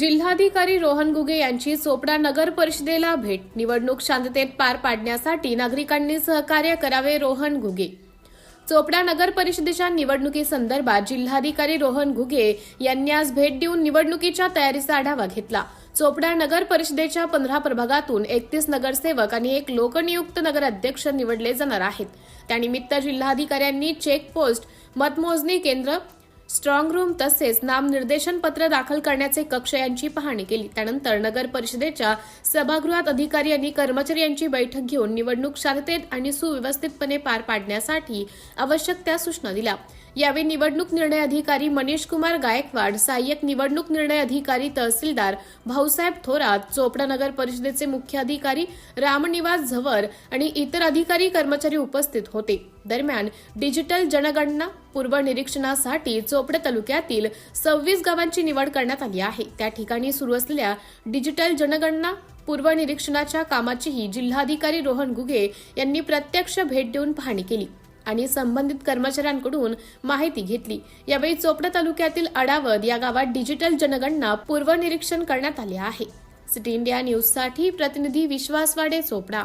जिल्हाधिकारी रोहन गुगे यांची चोपडा नगर परिषदेला भेट. निवडणूक शांततेत पार पाडण्यासाठी नागरिकांनी सहकार्य करावे रोहन गुगे. चोपडा नगर परिषदेच्या निवडणुकीसंदर्भात जिल्हाधिकारी रोहन घुगे यांनी आज भेट देऊन निवडणुकीच्या तयारीचा आढावा घेतला. चोपडा नगर परिषदेच्या पंधरा प्रभागातून एकतीस नगरसेवक आणि एक लोकनियुक्त नगराध्यक्ष निवडले जाणार आहेत. त्यानिमित्त जिल्हाधिकाऱ्यांनी चेक पोस्ट मतमोजणी केंद्र स्ट्रॉंग रूम तसेच नामनिर्देशन पत्र दाखल करण्याचे कक्ष यांची पाहणी केली. त्यानंतर नगर परिषदेच्या सभागृहात अधिकारी आणि कर्मचारी यांची बैठक घेऊन निवडणूक शांततेत आणि सुव्यवस्थितपणे पार पाडण्यासाठी आवश्यक त्या सूचना दिल्या. यावेळी निवडणूक निर्णय अधिकारी मनीष कुमार गायकवाड सहाय्यक निवडणूक निर्णय अधिकारी तहसीलदार भाऊसाहेब थोरात चोपडा नगर परिषदेचे मुख्य अधिकारी रामनिवास झवर आणि इतर अधिकारी कर्मचारी उपस्थित होते. दरम्यान डिजिटल जनगणना पूर्व निरीक्षणासाठी चोपडा तालुक्यातील सव्वीस गावांची निवड करण्यात आली आहे. त्या ठिकाणी सुरू असलेल्या डिजिटल जनगणना पूर्व निरीक्षणाच्या कामाचीही जिल्हाधिकारी रोहन गुगे यांनी प्रत्यक्ष भेट देऊन पाहणी केली. आणि संबंधित कर्मचाऱ्यांकडून माहिती घेतली. यावेळी चोपडा तालुक्यातील अडावद या गावात डिजिटल जनगणना पूर्वनिरीक्षण करण्यात आले आहे. सिटी इंडिया न्यूजसाठी प्रतिनिधी विश्वासवाडे चोपडा.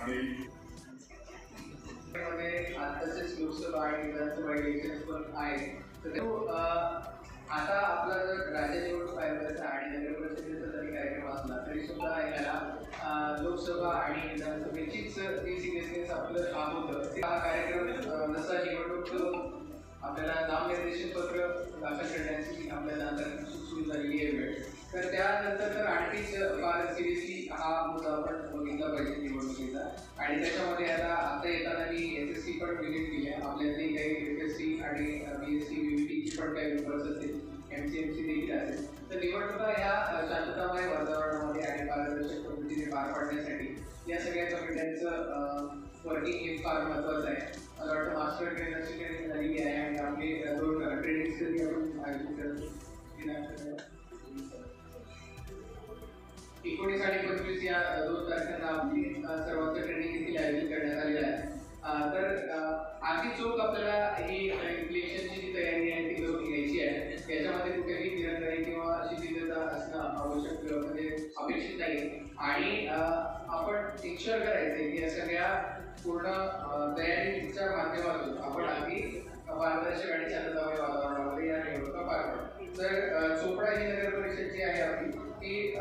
आणि आताचेच लोकसभा आणि विधानसभा इलेक्शन पण आहे तर ते, आता आपला जर राज्य निवडणूक आयोगाचा आणि नगर परिषदेचा जरी कार्यक्रम असला तरी सुद्धा याला लोकसभा आणि विधानसभेचीच ती सिरियसनेस आपलं काम होतं हा कार्यक्रम जसा निवडणूक आपल्याला नामनिर्देशन पत्र दाखल करण्याची आपल्याला सुरू झालेली आहे वेळ तर त्यानंतर तर आणखीच फार सिरियसली हा मुद्दा आपण बघितला पाहिजे निवडणुकीचा. आणि त्याच्यामध्ये आता आता येताना मी एस एस सी पण विजिट केली आहे आपल्यातली काही एस एस सी आणि बी एस सी बी टीची पण काही पेपर्स असतील एम सी एम सी देखील असेल. तर निवडणुका ह्या शांततामय वातावरणामध्ये आणि पारदर्शक पद्धतीने पार पाडण्यासाठी या सगळ्या कमिट्यांचं वर्किंग हे फार महत्त्वाचं आहे. मला वाटतं मास्टर ट्रेनरची ट्रेनिंग झालेली आहे आणि आपली दोन ट्रेनिंग्स आपण आयोजित करतो. एकोणीस आणि पंचवीस या दोन तारखांना आपली अ, सर्वांचं ट्रेनिंग देखील आयोजित करण्यात आलेलं आहे. तर आधी चोख आपल्याला ही इलेक्शनची जी तयारी आहे ती करून घ्यायची आहे. त्याच्यामध्ये कुठेही निरंतरी किंवा शिथिलता असणं आवश्यक म्हणजे अपेक्षित नाही आणि आपण इन्शुअर करायचे की या सगळ्या पूर्ण तयारीच्या माध्यमातून आपण आधी पारदर्शक आणि शांततामय वातावरणामध्ये या निवडणुका पार पाडू. तर चोपडा ही नगर परिषद जी आहे आपली ती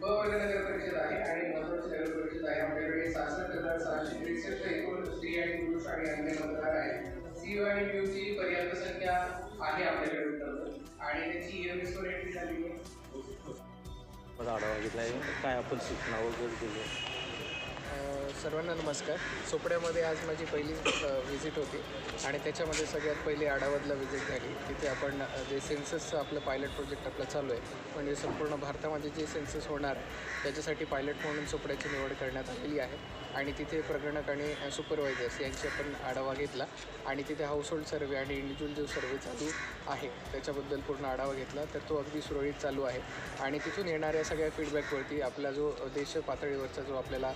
ब नगर परिषद आहे आणि महत्वाची नगर परिषद आहे. आपल्याकडे सहासष्ट हजार सहाशे त्रेसष्ट एकूण स्त्री आणि पुरुष आणि अन्य मतदार आहेत सी आणि म्यू ची पर्याप्त संख्या आहे आपल्याकडे उपलब्ध. आणि त्याची इयर वर एंट्री झाली. आहे आढावा घेतला आहे. काय आपण सूचना वगैरे दिली सर्वांना नमस्कार. चोपड्यामध्ये आज माझी पहिली व्हिजिट होती आणि त्याच्यामध्ये सगळ्यात पहिली आडावदला व्हिजिट झाली. तिथे आपण जे सेन्ससचं आपलं पायलट प्रोजेक्ट आपलं चालू आहे म्हणजे संपूर्ण भारतामध्ये जे सेन्सस होणार त्याच्यासाठी पायलट म्हणून चोपड्याची निवड करण्यात आलेली आहे. आणि तिथे प्रगणक आणि सुपरवायझर्स यांची आपण आढावा घेतला. आणि तिथे हाऊसहोल्ड सर्वे आणि इंडिव्हिज्युअल जो सर्वे चालू आहे त्याच्याबद्दल पूर्ण आढावा घेतला. तर तो अगदी सुरळीत चालू आहे. आणि तिथून येणाऱ्या सगळ्या फीडबॅकवरती आपला जो देश पातळीवरचा जो आपल्याला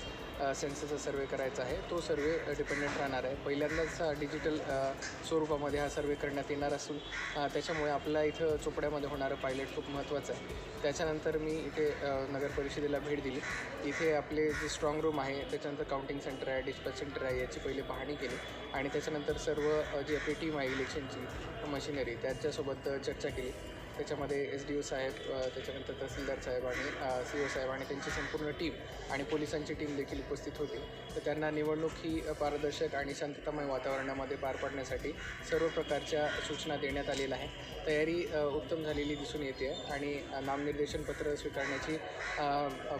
सेन्ससचा सर्वे करायचा आहे तो सर्वे डिपेंडंट राहणार आहे. पहिल्यांदाच डिजिटल स्वरूपामध्ये हा सर्वे करण्यात येणार असून त्याच्यामुळे आपल्या इथं चोपड्यामध्ये होणारं पायलट खूप महत्त्वाचं आहे. त्याच्यानंतर मी इथे नगर परिषदेला भेट दिली. इथे आपले जे स्ट्रॉंग रूम आहे त्याच्यानंतर काउंटिंग सेंटर आहे डिस्पॅच सेंटर आहे याची पहिली पाहणी केली. आणि त्याच्यानंतर सर्व जी आपली टीम आहे इलेक्शनची मशिनरी त्याच्यासोबत चर्चा केली. त्याच्यामध्ये एस डी ओ साहेब त्याच्यानंतर तहसीलदार साहेब आणि सी ओ साहेब आणि त्यांची संपूर्ण टीम आणि पोलिसांची टीम देखील उपस्थित होती. तर त्यांना निवडणूक ही पारदर्शक आणि शांततामय वातावरणामध्ये पार पाडण्यासाठी सर्व प्रकारच्या सूचना देण्यात आलेल्या आहे तयारी उत्तम झालेली दिसून येते आणि नामनिर्देशन पत्र स्वीकारण्याची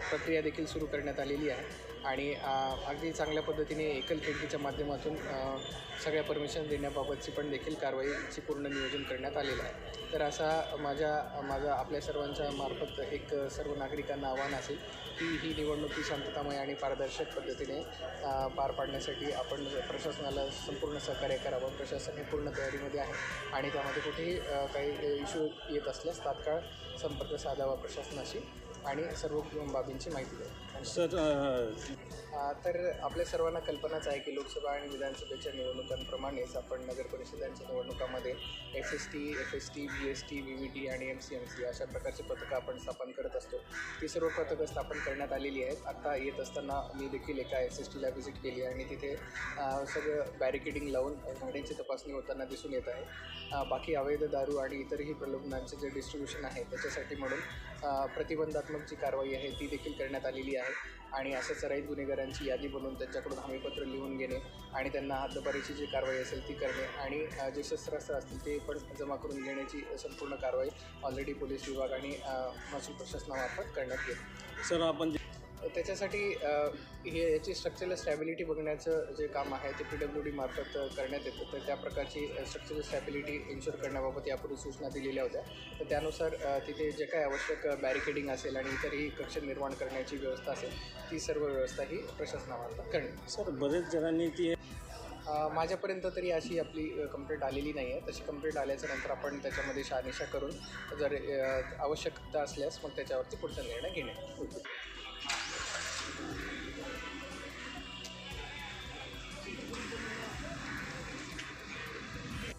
प्रक्रिया देखील सुरू करण्यात आलेली आहे. आणि अगदी चांगल्या पद्धतीने एकल खिडकीच्या माध्यमातून सगळ्या परमिशन देण्याबाबतची पण देखील कारवाईची पूर्ण नियोजन करण्यात आलेलं आहे. तर असा माझ्या माझा आपल्या सर्वांच्या मार्फत एक सर्व नागरिकांना आव्हान असेल की ही निवडणूक ही शांततामय आणि पारदर्शक पद्धतीने पार पाडण्यासाठी आपण प्रशासनाला संपूर्ण सहकार्य करावं. प्रशासन हे पूर्ण तयारीमध्ये आहे आणि त्यामध्ये कुठेही काही इश्यू येत असल्यास तात्काळ संपर्क साधावा प्रशासनाशी. आणि सर्व बाबींची माहिती द्यावी सर तर आपल्या सर्वांना कल्पनाच आहे की लोकसभा आणि विधानसभेच्या निवडणुकांप्रमाणेच आपण नगर परिषदांच्या निवडणुकांमध्ये S S T F S T B S T V V T आणि एम सी एम सी अशा प्रकारची पथकं आपण स्थापन करत असतो. ती सर्व पथकं स्थापन करण्यात आलेली आहेत. आत्ता येत असताना मी देखील एका एस एस टीला व्हिजिट केली आणि तिथे सगळं बॅरिकेडिंग लावून गाड्यांची तपासणी होताना दिसून येत आहे. बाकी अवैध दारू आणि इतरही प्रलोभनांचे जे डिस्ट्रीब्युशन आहे त्याच्यासाठी म्हणून अ, प्रतिबंधात्मक जी कारवाई आहे ती देखील करण्यात आलेली आहे. आणि असं सराईत गुन्हेगारांची यादी बनवून त्यांच्याकडून हमीपत्र लिहून घेणे आणि त्यांना हद्दपारीची जी कारवाई असेल ती करणे आणि जे शस्त्रास्त्र असतील ते पण जमा करून घेण्याची संपूर्ण कारवाई ऑलरेडी पोलीस विभाग आणि महसूल प्रशासनामार्फत करण्यात येईल. सर आपण जे त्याच्यासाठी हे याची स्ट्रक्चरल स्टॅबिलिटी बघण्याचं जे काम आहे ते पी डब्ल्यू डी मार्फत करण्यात येतं. तर त्या प्रकारची स्ट्रक्चरल स्टॅबिलिटी इन्शुअर करण्याबाबत यापूर्वी सूचना दिलेल्या होत्या. तर त्यानुसार तिथे जे काय आवश्यक बॅरिकेडिंग असेल आणि इतरही कक्ष निर्माण करण्याची व्यवस्था असेल ती सर्व व्यवस्था ही प्रशासनामार्फत करणे सर बरेच जणांनी ती माझ्यापर्यंत तरी अशी आपली कंप्लेंट आलेली नाही आहे. तशी कंप्लेंट आल्याच्यानंतर आपण त्याच्यामध्ये शहानिशा करून जर आवश्यकता असल्यास मग त्याच्यावरती पुढचा निर्णय घेणे